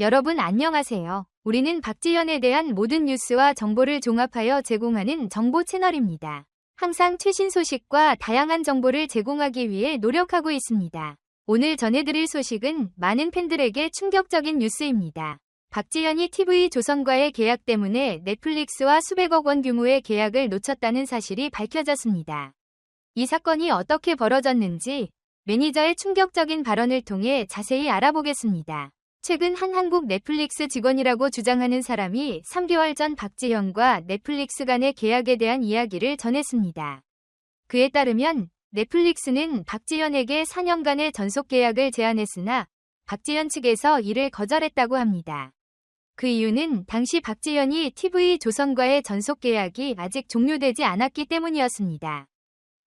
여러분 안녕하세요. 우리는 박지현에 대한 모든 뉴스와 정보를 종합하여 제공하는 정보 채널입니다. 항상 최신 소식과 다양한 정보를 제공하기 위해 노력하고 있습니다. 오늘 전해드릴 소식은 많은 팬들에게 충격적인 뉴스입니다. 박지현이 TV 조선과의 계약 때문에 넷플릭스와 수백억 원 규모의 계약을 놓쳤다는 사실이 밝혀졌습니다. 이 사건이 어떻게 벌어졌는지 매니저의 충격적인 발언을 통해 자세히 알아보겠습니다. 최근 한 한국 넷플릭스 직원이라고 주장하는 사람이 3개월 전 박지현과 넷플릭스 간의 계약에 대한 이야기를 전했습니다. 그에 따르면 넷플릭스는 박지현에게 4년간의 전속 계약을 제안했으나 박지현 측에서 이를 거절했다고 합니다. 그 이유는 당시 박지현이 TV 조선과의 전속 계약이 아직 종료되지 않았기 때문이었습니다.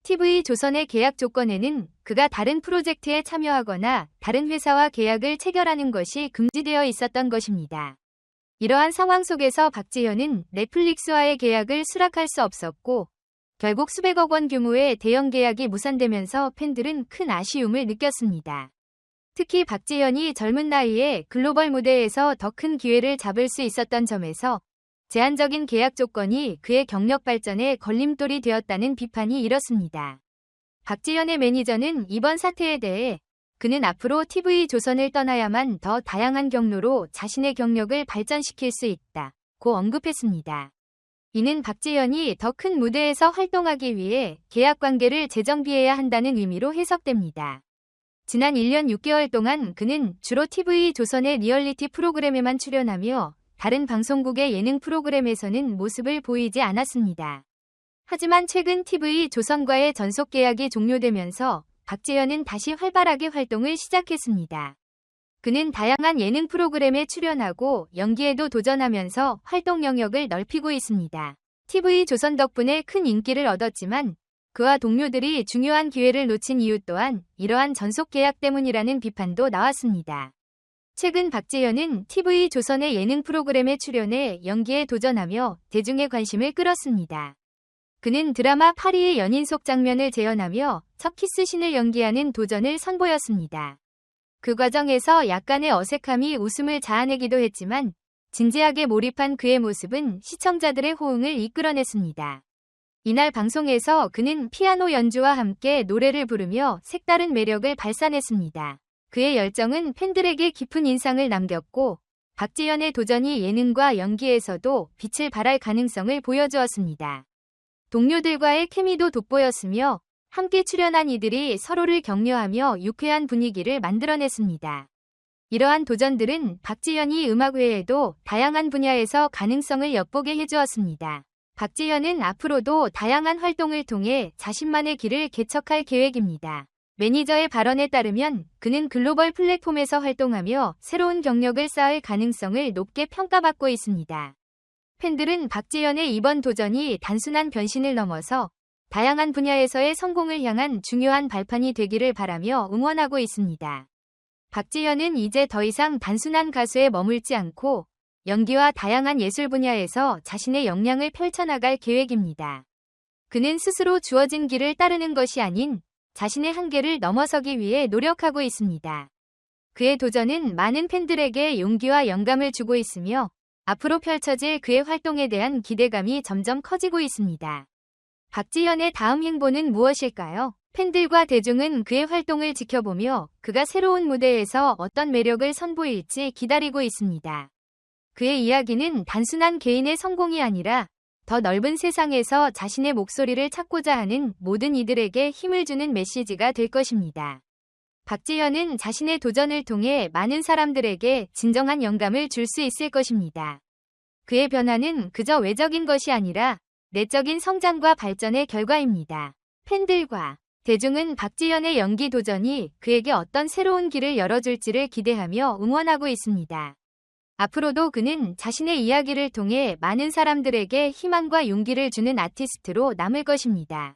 TV 조선의 계약 조건에는 그가 다른 프로젝트에 참여하거나 다른 회사와 계약을 체결하는 것이 금지되어 있었던 것입니다. 이러한 상황 속에서 박지현은 넷플릭스와의 계약을 수락할 수 없었고 결국 수백억 원 규모의 대형 계약이 무산되면서 팬들은 큰 아쉬움을 느꼈습니다. 특히 박지현이 젊은 나이에 글로벌 무대에서 더 큰 기회를 잡을 수 있었던 점에서 제한적인 계약 조건이 그의 경력 발전에 걸림돌이 되었다는 비판이 이렇습니다. 박지현의 매니저는 이번 사태에 대해 그는 앞으로 TV 조선을 떠나야만 더 다양한 경로로 자신의 경력을 발전시킬 수 있다. 고 언급했습니다. 이는 박지현이 더 큰 무대에서 활동하기 위해 계약 관계를 재정비해야 한다는 의미로 해석됩니다. 지난 1년 6개월 동안 그는 주로 TV 조선의 리얼리티 프로그램에만 출연하며 다른 방송국의 예능 프로그램에서는 모습을 보이지 않았습니다. 하지만 최근 TV 조선과의 전속 계약이 종료되면서 박재현은 다시 활발하게 활동을 시작했습니다. 그는 다양한 예능 프로그램에 출연하고 연기에도 도전하면서 활동 영역을 넓히고 있습니다. TV 조선 덕분에 큰 인기를 얻었지만 그와 동료들이 중요한 기회를 놓친 이유 또한 이러한 전속 계약 때문이라는 비판도 나왔습니다. 최근 박재현은 TV 조선의 예능 프로그램에 출연해 연기에 도전하며 대중의 관심을 끌었습니다. 그는 드라마 파리의 연인 속 장면을 재현하며 첫 키스신을 연기하는 도전을 선보였습니다. 그 과정에서 약간의 어색함이 웃음을 자아내기도 했지만 진지하게 몰입한 그의 모습은 시청자들의 호응을 이끌어냈습니다. 이날 방송에서 그는 피아노 연주와 함께 노래를 부르며 색다른 매력을 발산했습니다. 그의 열정은 팬들에게 깊은 인상을 남겼고 박지현의 도전이 예능과 연기에서도 빛을 발할 가능성을 보여주었습니다. 동료들과의 케미도 돋보였으며 함께 출연한 이들이 서로를 격려하며 유쾌한 분위기를 만들어냈습니다. 이러한 도전들은 박지현이 음악 외에도 다양한 분야에서 가능성을 엿보게 해주었습니다. 박지현은 앞으로도 다양한 활동을 통해 자신만의 길을 개척할 계획입니다. 매니저의 발언에 따르면 그는 글로벌 플랫폼에서 활동하며 새로운 경력을 쌓을 가능성을 높게 평가받고 있습니다. 팬들은 박지현의 이번 도전이 단순한 변신을 넘어서 다양한 분야에서의 성공을 향한 중요한 발판이 되기를 바라며 응원하고 있습니다. 박지현은 이제 더 이상 단순한 가수에 머물지 않고 연기와 다양한 예술 분야에서 자신의 역량을 펼쳐나갈 계획입니다. 그는 스스로 주어진 길을 따르는 것이 아닌 자신의 한계를 넘어서기 위해 노력하고 있습니다. 그의 도전은 많은 팬들에게 용기와 영감을 주고 있으며 앞으로 펼쳐질 그의 활동에 대한 기대감이 점점 커지고 있습니다. 박지현의 다음 행보는 무엇일까요? 팬들과 대중은 그의 활동을 지켜보며 그가 새로운 무대에서 어떤 매력을 선보일지 기다리고 있습니다. 그의 이야기는 단순한 개인의 성공이 아니라 더 넓은 세상에서 자신의 목소리를 찾고자 하는 모든 이들에게 힘을 주는 메시지가 될 것입니다. 박지현은 자신의 도전을 통해 많은 사람들에게 진정한 영감을 줄 수 있을 것입니다. 그의 변화는 그저 외적인 것이 아니라 내적인 성장과 발전의 결과입니다. 팬들과 대중은 박지현의 연기 도전이 그에게 어떤 새로운 길을 열어줄지를 기대하며 응원하고 있습니다. 앞으로도 그는 자신의 이야기를 통해 많은 사람들에게 희망과 용기를 주는 아티스트로 남을 것입니다.